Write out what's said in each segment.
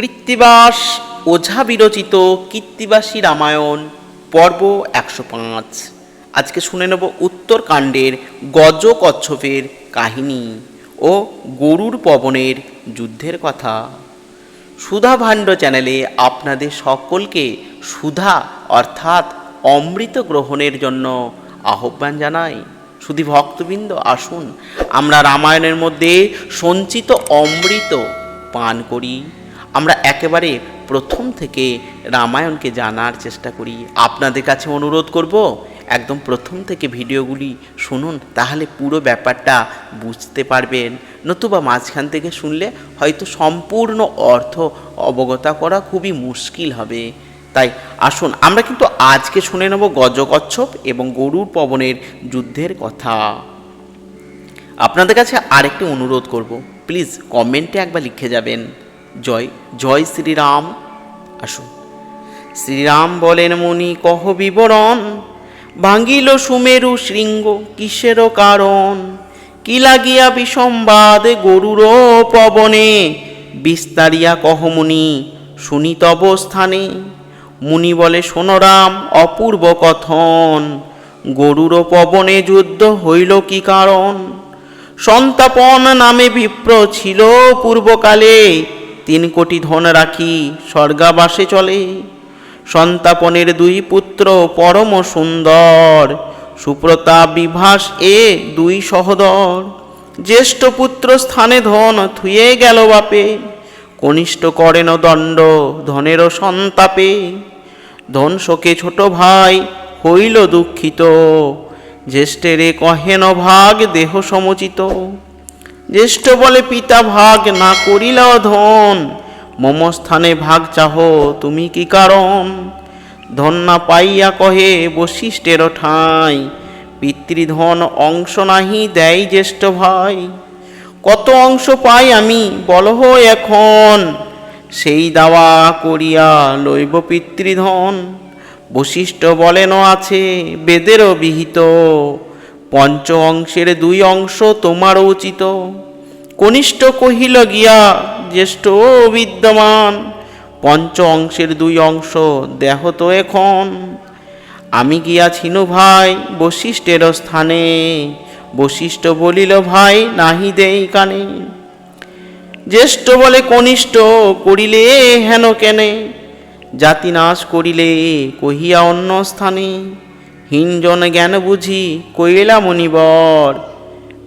কৃত্তিবাস ওঝা বিরচিত কৃত্তিবাসী রামায়ণ, পর্ব একশো পাঁচ। আজকে শুনে নেব উত্তরকাণ্ডের গজ কচ্ছপের কাহিনী ও গরুর পবনের যুদ্ধের কথা। সুধা ভাণ্ড চ্যানেলে আপনাদের সকলকে সুধা অর্থাৎ অমৃত গ্রহণের জন্য আহ্বান জানাই। শুধু ভক্তবৃন্দ, আসুন আমরা রামায়ণের মধ্যে সঞ্চিত অমৃত পান করি। আমরা একেবারে প্রথম থেকে রামায়ণকে জানার চেষ্টা করি। আপনাদের কাছে অনুরোধ করব, একদম প্রথম থেকে ভিডিওগুলি শুনুন, তাহলে পুরো ব্যাপারটা বুঝতে পারবেন। নতুবা মাঝখান থেকে শুনলে হয়তো সম্পূর্ণ অর্থ অবগত করা খুবই মুশকিল হবে। তাই আসুন, আমরা কিন্তু আজকে শুনে নেব গজকচ্ছপ এবং গরুর পবনের যুদ্ধের কথা। আপনাদের কাছে আরেকটি অনুরোধ করব, প্লিজ কমেন্টে একবার লিখে যাবেন। জয় জয় শ্রীরাম। আসুন। শ্রীরাম বলেন, মুনি, কহ বিবরণ? ভাঙ্গিল সুমেরু শৃঙ্গ কিসেরও কারণ? কি লাগিয়া বিসম্বাদ গরুর পবনে? বিস্তারিয়া কহ মুনি, শুনি তব স্থানে। মুনি বলে সোনরাম অপূর্ব কথন। গরুর পবনে যুদ্ধ হইল কি কারণ? সন্তাপন নামে বিপ্র ছিল পূর্বকালে। তিন কোটি ধন রাখি, স্বর্গাবাসে চলে। সন্তাপনের দুই পুত্র পরম সুন্দর সুপ্রতাপ বিভাস এ দুই সহদর। জ্যেষ্ঠ পুত্র স্থানে ধন থুয়ে গেল বাপে, কনিষ্ঠ করেন দণ্ড ধনেরও সন্তাপে। ধন শোকে ছোট ভাই হইল দুঃখিত, জ্যেষ্ঠেরে কহেন ভাগ দেহ সমচিত। জ্যেষ্ঠ বলে পিতা ভাগ না করিল ধন। মম স্থানে ভাগ চাহ, তুমি কি কারণ? ধন না পাইয়া কহে বশিষ্ঠের ঠাঁই। পিতৃধন অংশ নাহি দেয় জ্যেষ্ঠ ভাই। কত অংশ পাই আমি, বলহ এখন। সেই দাওয়া করিয়া লইব পিতৃধন। বশিষ্ঠ বলেন আছে, বেদেরও বিহিত। পঞ্চ অংশের দুই অংশ তোমারও উচিত। কনিষ্ঠ কহিল, গিয়া জ্যেষ্ঠ বিদ্যমান পঞ্চ অংশের দুই অংশ দেহ তো এখন। আমি গিয়াছিনু ভাই বশিষ্ঠের স্থানে। বশিষ্ঠ বলিল, ভাই, নাহি দেই কানে জ্যেষ্ঠ বলে, কনিষ্ঠ করিলে হেন কেনে? জাতি নাশ করিলে কহিয়া অন্য স্থানে। হীনজন জ্ঞান বুঝি কইলা মনিবর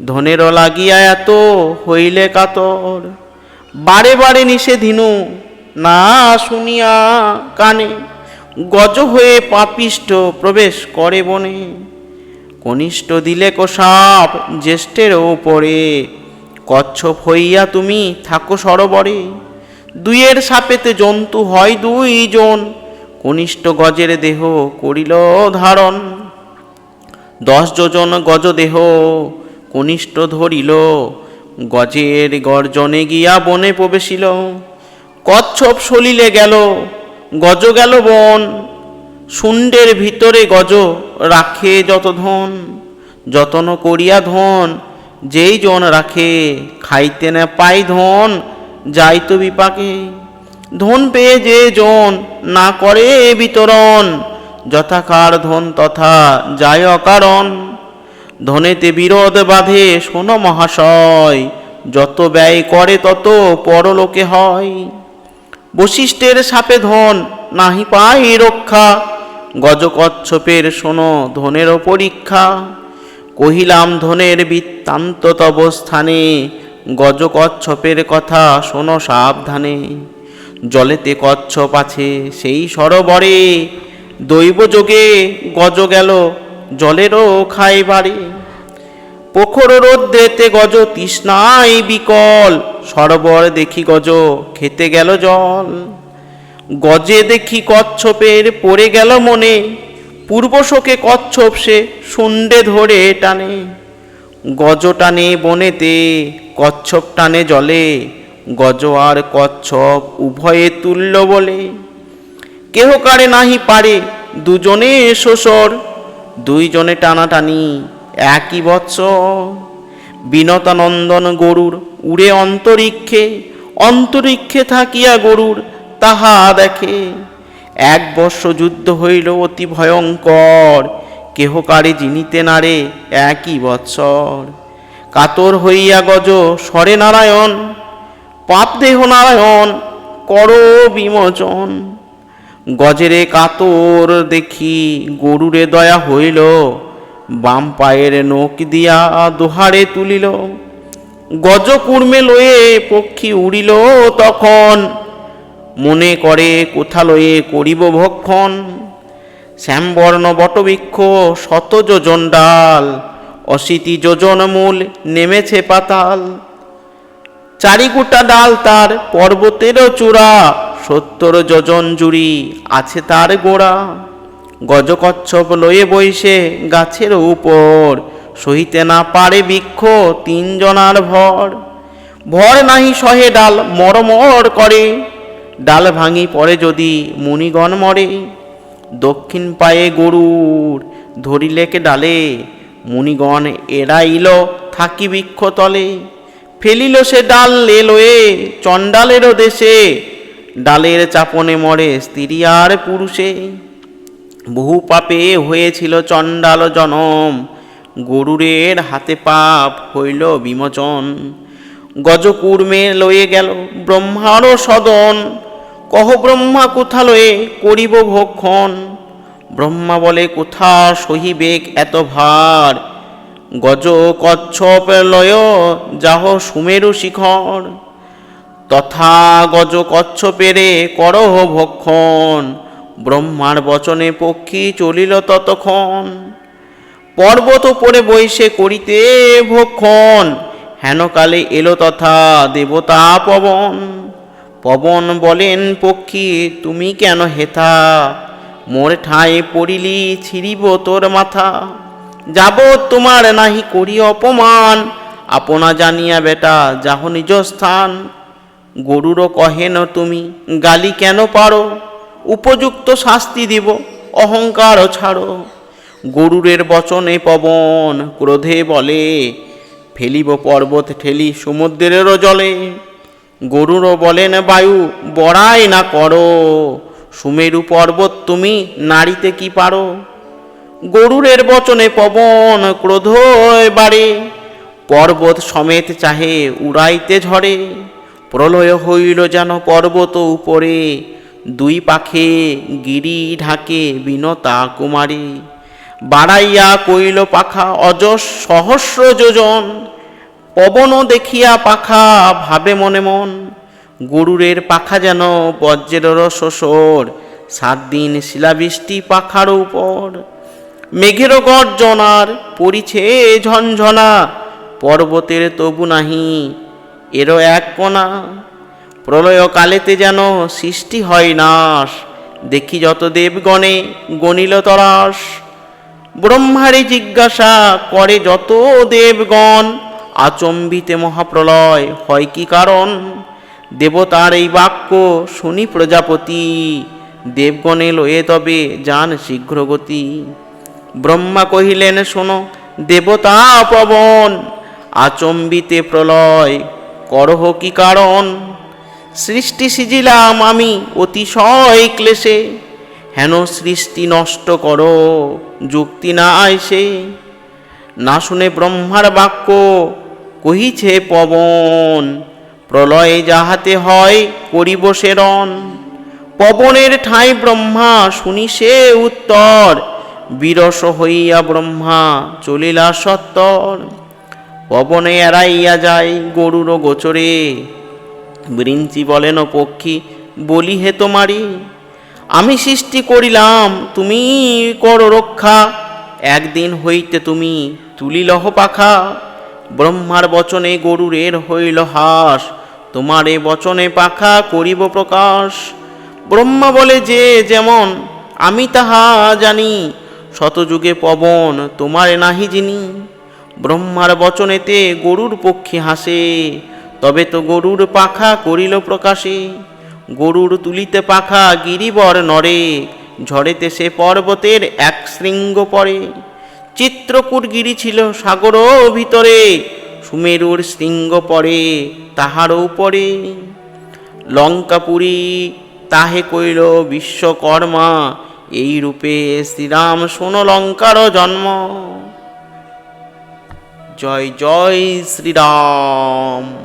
ধনেরও লাগিয়া এত হইলে কাতর। বারে বারে নিষেধিনু, না শুনিয়া কানে, গজ হয়ে পাপিষ্ঠ প্রবেশ করে বনে। কনিষ্ঠ দিলে কোসাপ জ্যেষ্ঠের ওপরে, কচ্ছপ হইয়া তুমি থাকো সরোবরে। দুইয়ের সাপেতে জন্তু হয় দুইজন কনিষ্ঠ গজের দেহ করিল ধারণ। দশ যোজন গজ দেহ কনিষ্ঠ ধরিল। গজের গর্জনে গিয়া বনে প্রবেশিল। কচ্ছপ সলিলে গেল, গজ গেল বন। শুণ্ডের ভিতরে গজ রাখে যত ধন, যতন করিয়া ধন যেই জন রাখে, খাইতে না পাই ধন, যাইত বিপাকে। ধন পেয়ে যে জন না করে বিতরণ, যথাকার ধন তথা যায় অকারণ। ধনেতে বিরোধ বাঁধে, শোন মহাশয়, যত ব্যয় করে তত পরলোকে হয়। বশিষ্ঠের সাপে ধন নাহি পাই রক্ষা, গজকচ্ছপের শোনো ধনেরও পরীক্ষা। কহিলাম, ধনের বৃত্তান্ত তব স্থানে, গজকচ্ছপের কথা শোনো সাবধানে। জলেতে কচ্ছপ আছে, সেই সরোবরে দৈব যোগে গজ গেল, জলেরও খাইবারে পোখর রোদ্রেতে গজ তৃষ্ণাই বিকল, সরোবর দেখি গজ, খেতে গেল জল। গজে দেখি কচ্ছপের, পড়ে গেল মনে, পূর্ব শোকে কচ্ছপ সে শুন্ডে ধরে টানে। গজ টানে বনেতে, কচ্ছপ টানে জলে গজ আর কচ্ছপ উভয়ে তুল্য বলে। কেহ কারে নাহি পারে দুজনে শ্বসর দুইজনে টানাটানি একই বৎস বিনতানন্দন গরুর উড়ে অন্তরিক্ষে অন্তরিক্ষে থাকিয়া গরুর তাহা দেখে। এক বর্ষ যুদ্ধ হইল অতি ভয়ঙ্কর, কেহ কারে জিনিতে নারে একই বৎসর। কাতর হইয়া গজ সরে নারায়ণ পাপ দেহ নারায়ণ কর বিমোচন। গজেরে কাতর দেখি গরুরে দয়া হইল, বাম পায়ের নখ দিয়া দোহারে তুলিল। গজ কুর্মে লয়ে পক্ষী উড়িল তখন, মনে করে কোথা লয়ে করিব ভক্ষণ। শ্যামবর্ণ বটবৃক্ষ শত যোজন ডাল, অশীতি যোজন মূল নেমেছে পাতাল। চারিগুটা ডাল তার পর্বতেরও চূড়া, সত্তর যজন জুড়ি আছে তার গোড়া। গজকচ্ছপ লয়ে বইসে গাছের উপর, সহিতে না পারে বৃক্ষ তিনজনার ভর। ভর নাহি সহে ডাল মরমর করে, ডাল ভাঙি পড়ে যদি মুনিগণ মরে। দক্ষিণ পায়ে গরুর ধরিলেকে ডালে, মুনিগণ এড়াইল থাকি বৃক্ষ তলে। ফেলিল সে ডাল লেলোয়ে চণ্ডালেরও দেশে। ডালের চাপনে মরে স্ত্রী আর পুরুষে। বহু পাপে হয়েছিল চণ্ডাল জনম। গরুরের হাতে পাপ হইল বিমোচন। গজকুর্মে লয়ে গেল ব্রহ্মারও সদন। কহ ব্রহ্মা, কোথা লয়ে করিব ভক্ষণ? ব্রহ্মা বলে, কোথা সহিবেগ এত ভার? গজ কচ্ছপ লয় যাহ সুমেরু শিখর। তথা গজ কচ্ছপেরে করহ ভক্ষণ, ব্রহ্মার বচনে পক্ষী চলিল ততক্ষণ। পর্বত উপরে বৈশে করিতে ভক্ষণ হেনকালে এলো তথা দেবতা পবন। পবন বলেন, পক্ষী, তুমি কেন হেথা? মোর ঠাঁই পড়িলি, ছিড়িব তোর মাথা। যাব তোমার নাহি করি অপমান। আপনা জানিয়া বেটা, যাহ নিজ স্থান। গরুরও কহেন তুমি, গালি কেন পারো? উপযুক্ত শাস্তি দিব, অহংকার ছাড়ো। গরুরের বচনে পবন, ক্রোধে বলে, ফেলিব পর্বত ঠেলি সমুদ্রেরও জলে। গরুরও বলেন, বায়ু, বড়াই না করো। সুমেরু পর্বত তুমি নাড়িতে কি পারো? গরুরের বচনে পবন ক্রোধ বাড়ে। পর্বত সমেত চাহে উড়াইতে ঝরে। প্রলয় হইল যেন পর্বত উপরে। দুই পাখে গিরি ঢাকে বিনতা কুমারী। বাড়াইয়া কইল পাখা, অজস সহস্র যোজন। পবন দেখিয়া পাখা, ভাবে মনে মন। গরুরের পাখা যেন বজ্রের শোষর। সাত দিন শিলাবৃষ্টি পাখার উপর। মেঘের গর্জনার পরিছে ঝনঝনা, পর্বতের তবু নাহি, এরও এক কোনা প্রলয় কালেতে যেন সৃষ্টি হয় নাশ, দেখি যত দেবগণে গণিল তরাস। ব্রহ্মারে জিজ্ঞাসা করে যত দেবগণ, আচম্বিতে মহাপ্রলয় হয় কি কারণ? দেবতার এই বাক্য শুনি প্রজাপতি, দেবগণে লয়ে তবে যান শীঘ্রগতি। ব্রহ্মা কহিলেন, শোনো, দেবতা পবন, আচম্বিতে প্রলয়, করহ কি কারণ? সৃষ্টি সিজিলাম আমি অতিশয় ক্লেশে, হেন সৃষ্টি নষ্ট করো, যুক্তি না আইসে না শুনে ব্রহ্মার বাক্য, কহিছে পবন, প্রলয়ে যাহাতে হয় করিব সেরণ। পবনের ঠাঁই ব্রহ্মা শুনি সে উত্তর বিরস হইয়া ব্রহ্মা, চলিলা সত্তর পবনে এড়াইয়া যায় গরুর গোচরে। বৃঞ্চি বলেন পক্ষী বলি হে তোমারি আমি সৃষ্টি করিলাম, তুমি করো রক্ষা। একদিন হইতে তুমি তুলিলহ পাখা। ব্রহ্মার বচনে গরুরের হইল হাস, তোমার এ বচনে পাখা করিব প্রকাশ। ব্রহ্মা বলে যে যেমন, আমি তাহা জানি শতযুগে পবন তোমারে নাহি যিনি। ব্রহ্মার বচনেতে গরুর পক্ষী হাসে, তবে তো গরুর পাখা করিল প্রকাশে। গরুর তুলিতে পাখা গিরিবর নরে ঝড়েতে সে পর্বতের এক শৃঙ্গ পরে চিত্রকূট গিরি ছিল সাগর ভিতরে, সুমেরুর শৃঙ্গ পরে তাহার উপরে। লঙ্কাপুরী তাহে কইল, বিশ্বকর্মা এই রূপে শ্রীরাম শোনো লঙ্কার জন্ম। জয় জয় শ্রীরাম।